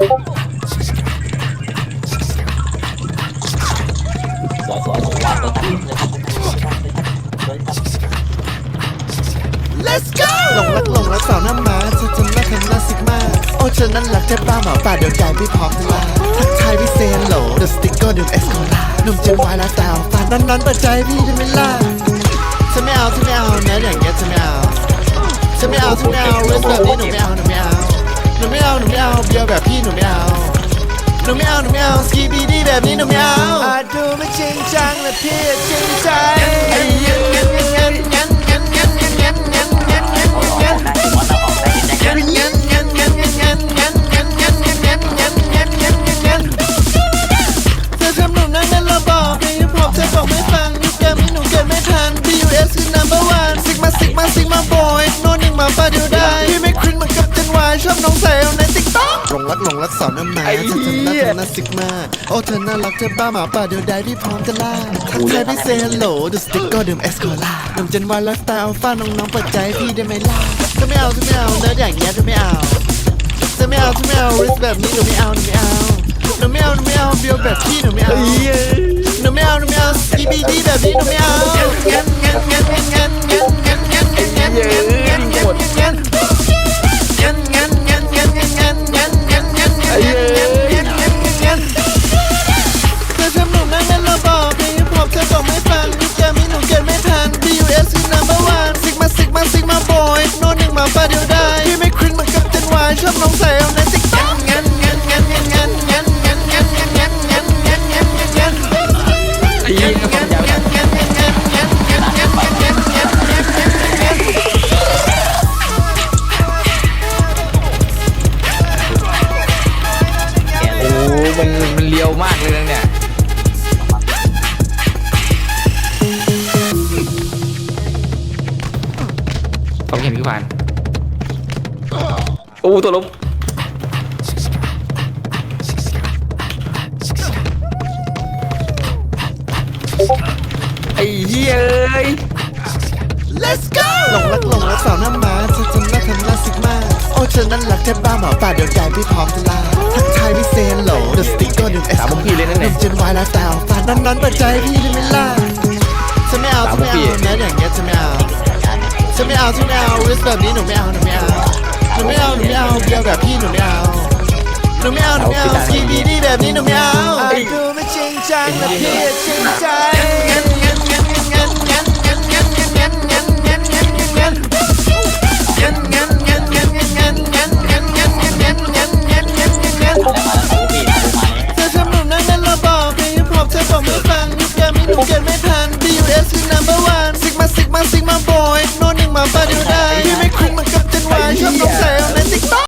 สวยสวยสวยว่าตัวตัดเลยครับเลยครับ Let's go หลงรักหลงรักสาวหน้าม้าเธอจนน่าทำน่าสิกมากโอ้เธอนั้นรักแค่ป้าหมาป่าเดียวใจพี่พร้อมจะลาทักทายพี่เซนโหลเดอะสติ๊กเกอร์ดื่มเอสโคลาหนุ่มเจนวายแล้วแต่เอาฝันนั้นนั้นๆเปิดใจพี่ได้ไหมล่ะฉันไม่เอาฉันไม่เอาเนื้อย่างเงี้ยฉันไม่เอาฉันไม่เอาฉันไม่เอาเวสแบบนี้หนูไม่อาหนูไม่เอาหนูไม่เอาหนูไม่เอาเบียร์แบบพี่หนูไม่เอาหนูไม่เอาหนูไม่เอา no meow no meow ပြောပြပြီး no meow no meow no meow skibidi ပဲပြီး no meow အတူမချင်းချမ်းလည်းဖြစ်ချင်းတိုင်း อบน้องใส่เอาในติ๊กต็อกหลงรักหลงรักสาวน้ำหมาเธอทำหน้าทำหน้าซิกมาโอ้เธอน่ารักเธอบ้าหมาป่าเดียวได้พี่พร้อมจะล่าทักทายพี่เซฮัลโหลดูสติ๊กเกอร์ดื่มเอสโคลาหนุ่มเจนวายไลฟ์สไตล์อัลฟาน้องๆเปิดใจให้พี่ได้ไหมล่ะเธอไม่เอาเธอไม่เอาเนื้ออย่างเงี้ยเธอไม่เอาจะไม่เอาจะไม่เอาริสแบบนี้หนูไม่เอาหนูไม่เอาหนูไม่เอาหนูไม่เอาเบียวแบบพี่หนูไม่เอาหนูไม่เอาหนูไม่เอาสกีบีดีแบบนี้หนูไม่เอางั้นงั้นงั้นงั้นงั้นงั้น เลียวมากเลยนะเนี่ยผมเห็นพี่ผ่านโอ้ตัวล้มไอ้เหี้ยเอ้ย Let's go หลงรักหลงรักสาวหน้าม้าเธอจนน่าทำน่าซิกมาโอ้เธอนั้นรักแค่บ้าหมาป่าเดียวใจพี่พร้อมจะลาทักทายพี่เซนโหลเดอะสติ๊ก เกอร์ดื่มเอสสามพวกพี่เลยนั่นหเนี่นุ่ยมเจนวายแล้วแต่เอาฝันนั้นนั้นเปิดใจพี่ได้ไหมล่ะฉันไม่เอาฉันไม่เอาเนื้ออย่างเงี้ยฉันไม่เอาฉันไม่เอาฉันไม่เอาริสแบบนี้หนูไม่เอาหนูไม่เอาหนูไม่เอาหนูไม่เอาเบียร์แบบพี่หนูไม่เอาหนูไม่เอาหนูไม่เอาสกีบีดีแบบนี้หนูไม่เอาดูไม่จริงจังและพี่จริงใจ